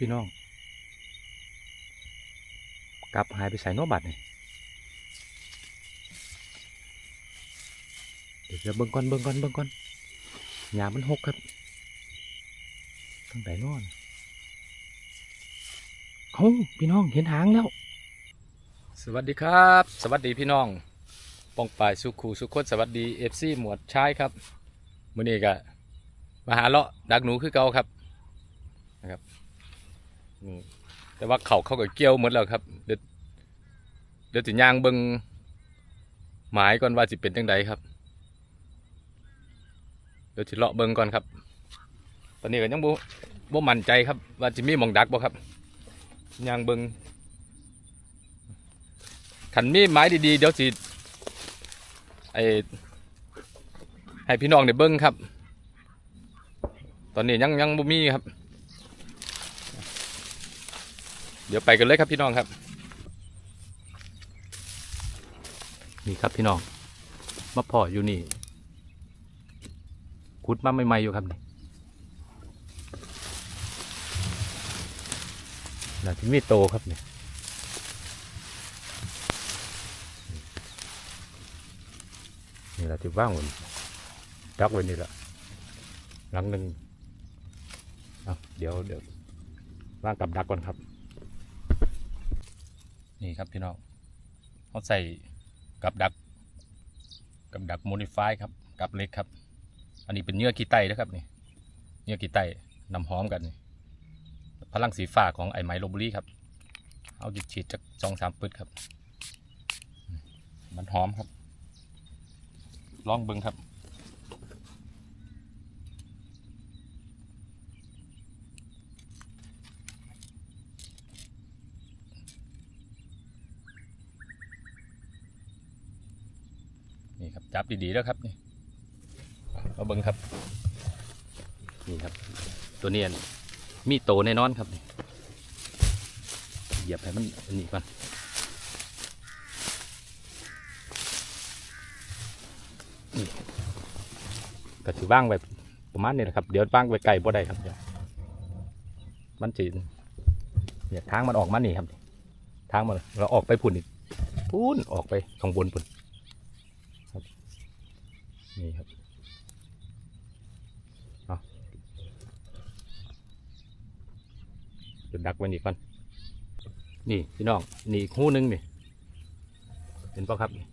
พี่น้อง กลับหายไปใส่นอบัตรนี่เดี๋ยวจะเบิ่งก่อนเบิ่งก่อนเบิ่งก่อนหยามันหกครับตั้งแต่นอนเอ้าพี่น้องเห็นหางแล้ว สวัสดีครับ สวัสดีพี่น้องปองป่ายสุขูสุขคนสวัสดีเอฟซีหมวดชายครับมื้อนี้ก็มาหาเลาะดักหนูคือเก่าครับนะครับ นี่แต่ว่าเขาเขาก็เกี่ยวหมดแล้วครับ เดี๋ยวเดี๋ยวจะย่างเบิงหมายก่อนว่าสิเป็นจังใดครับ เดี๋ยวจะเลาะเบิงก่อนครับ ตอนนี้ก็ยังบ่บ่มั่นใจครับ ว่าจะมีหมองดักบ่ครับย่างเบิงขันมีไม้ดีๆเดี๋ยวสิไอให้พี่น้องได้เบิ้งครับ ตอนนี้ยังยังบ่มีครับ เดี๋ยวไปกันเลยครับพี่น้องครับ นี่ครับพี่น้องมาพ่ออยู่นี่ขุดมาใหม่ๆอยู่ครับนี่น่าที่มีโตครับนี่นี่แหละที่ว่างไว้นี่ดักไว้นี่แหละหลังหนึ่งเอาเดี๋ยวเดี๋ยวว่างกับดักก่อนครับ นี่ครับพี่น้องเขาใส่กับดัก กับดักโมดิฟายครับกับเล็กครับ อันนี้เป็นเนื้อกีไตนะครับนี่เนื้อกีไตนำหอมกันพลังสีฟ้าของไอไมโลบุรีครับ เอาจิตฉีดจากสองสามปึดครับ มันหอมครับ ลองเบิ้งครับ จับดีๆแล้วครับนี่มาเบิ้งครับ นี่ครับ ตัวเนียนมีโตแน่นอนครับนี่เหยียบให้มันอันนี้ก่อนก็ถือว่างไว้ประมาณนี้แหละครับ เดี๋ยวว่างไว้ไกลบ่ได้ครับเดี๋ยวมันจีเนี่ยทางมันออกมานี่ครับ ทางมันเราออกไปพุ่นอีกพุ่นออกไปข้างบนพุ่น นี่ครับเอาจุดดักไว้นี่ก่อนนี่พี่น้องนี่อีกหูหนึงนี่เห็นปะครับนี่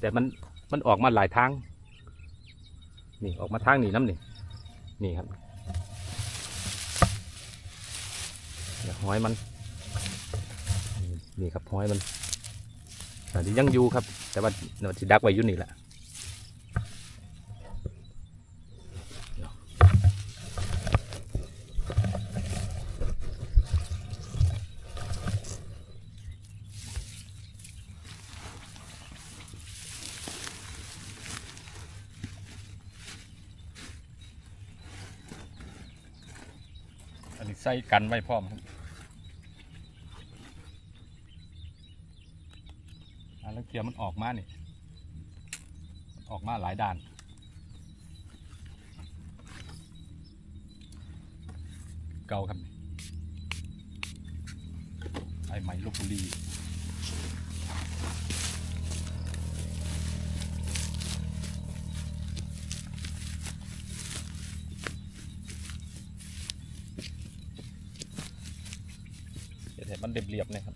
แต่มันมันออกมาหลายทางนี่ออกมาทางนี้น้ำนี่นี่ครับห้อยมันนี่ครับห้อยมันอันนี้ยังอยู่ครับ แต่ว่าเดี๋ยวจะดักไว้อยู่นี่แหละเดี๋ยวอันนี้ ใส่กันไว้พร้อมครับอ่าแล้วเกียร์มันออกมาเนี่ยออกมาหลายด้านเก่าครับไอ้ไหมลบบุรีเดี๋ยวให้ มันเรียบๆนะครับ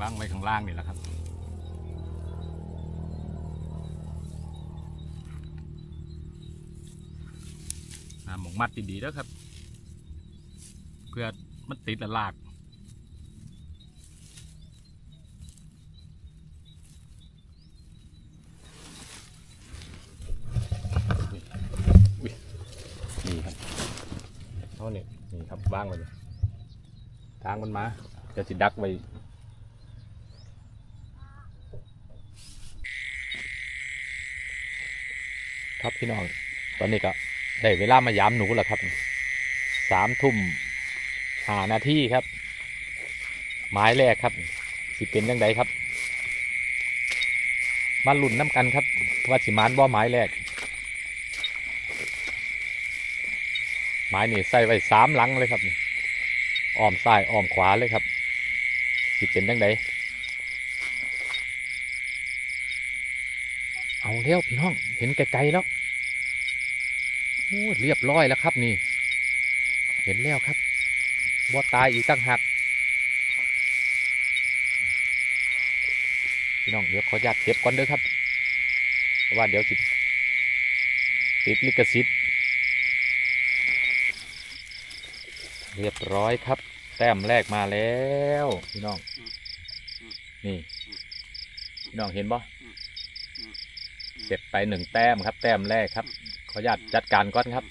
วางไว้ข้างล่างนี่แหละครับ หมองมัดดีๆแล้วครับ เพื่อมันติดละลากนี่ครับเขาเนี่ยนี่ครับวางไว้เลยทางมันมาจะสิดักไว้คครับพี่น้องตอนนี้ก็ ได้เวลามายามหนูแล้วครับสามทุ่มหานาทีครับหมายแรกครับ สิเป็นยังไงครับ มาลุ่นน้ำกันครับว่าสิมานบ่หมายแรกหมายนี่ใส่ไว้สามหลังเลยครับอ้อมซ้ายอ้อมขวาเลยครับ สิเป็นยังไงเอาเร็วพี่น้องเห็นไกลๆแล้ว เรียบร้อยแล้วครับนี่ เห็นแล้วครับบ่ตายอีกตั้งหักพี่น้องเดี๋ยวขออนุญาตเก็บก่อนเด้อครับเพราะว่าเดี๋ยวสิติดลิขสิทธิ์เรียบร้อยครับ แต้มแรกมาแล้วพี่น้อง นี่ พี่น้องเห็นบ่เก็บไปหนึ่งแต้มครับ แต้มแรกครับ ขออนุญาตจัดการก่อนครับ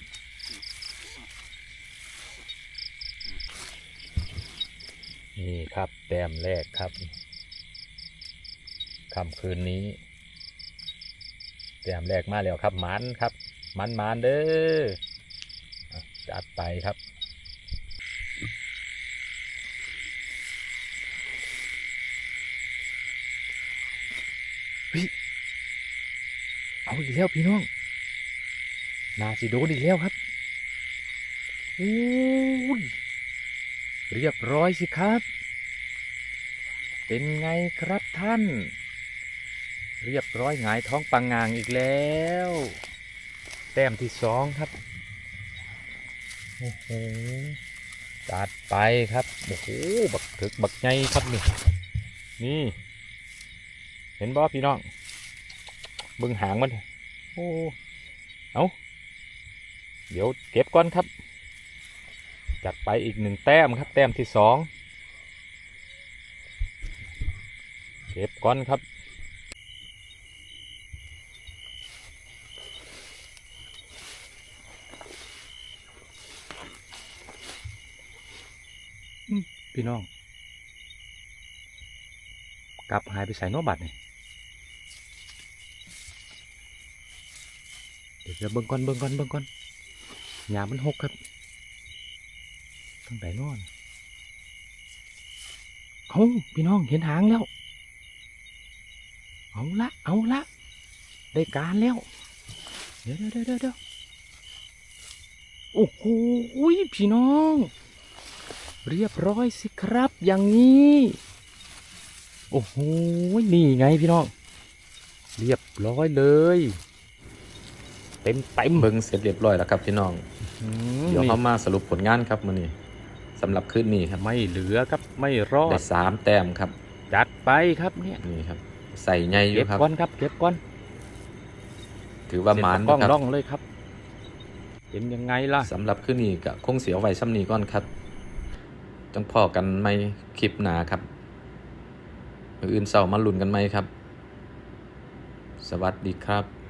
นี่ครับแต้มแรกครับค่ำคืนนี้แต้มแรกมาแล้วครับมันครับมันมันเด้อจัดไปครับเฮ้ยเอาอีกแล้วพี่น้อง นาสิโดนอีกแล้วครับโอ้ยเรียบร้อยสิครับ เป็นไงครับท่าน เรียบร้อยหงายท้องปังงางอีกแล้ว แต้มที่สองครับ โอ้โหจัดไปครับ โอ้โห บักถึกบักไงครับนี่ นี่ เห็นบ่พี่น้อง บึงหางมัน โอ้ เอา เดี๋ยวเก็บก่อนครับ จัดไปอีกหนึ่งแต้มครับ แต้มที่สองเก็บก่อนครับพี่น้อง กลับหายไปใส่นอกบัตรเนี่ยเดี๋ยวจะเบิ่งก่อนเบิ่งก่อนเบิ่งก่อน หยามันหกครับตั้งแต่นอนเอาพี่น้องเห็นหางแล้ว เอาละเอาละได้การแล้วเดี๋ยวเดี๋ยวเดี๋ยวเดี๋ยวโอ้โหพี่น้อง เรียบร้อยสิครับ อย่างนี้ โอ้โหนี่ไงพี่น้อง เรียบร้อยเลย เต็มเต็มเบิ่งเสร็จเรียบร้อยแล้วครับพี่น้องอืมเดี๋ยวนี่เขามาสรุปผลงานครับมื้อนี้สำหรับคืนนี้ครับไม่เหลือครับไม่รอได้ดสามแต้มครับ จัดไปครับเนี่ยนี่ครับ ใส่ใหญ่อเก็ยู่บครับก้อนครับเก็บก้อนถือว่าหมานเสร็จนะคกล้รัอบงร่องเลยครับเป็นยังไงล่ะสำหรับคืนนี้ก็คงเสียไว้ซ้ำนี้ก่อนครับจังพอกันไม่คลิปหนาครับมื้ออื่นเสาร์มาลุ้นกันไหมครับ สวัสดีครับ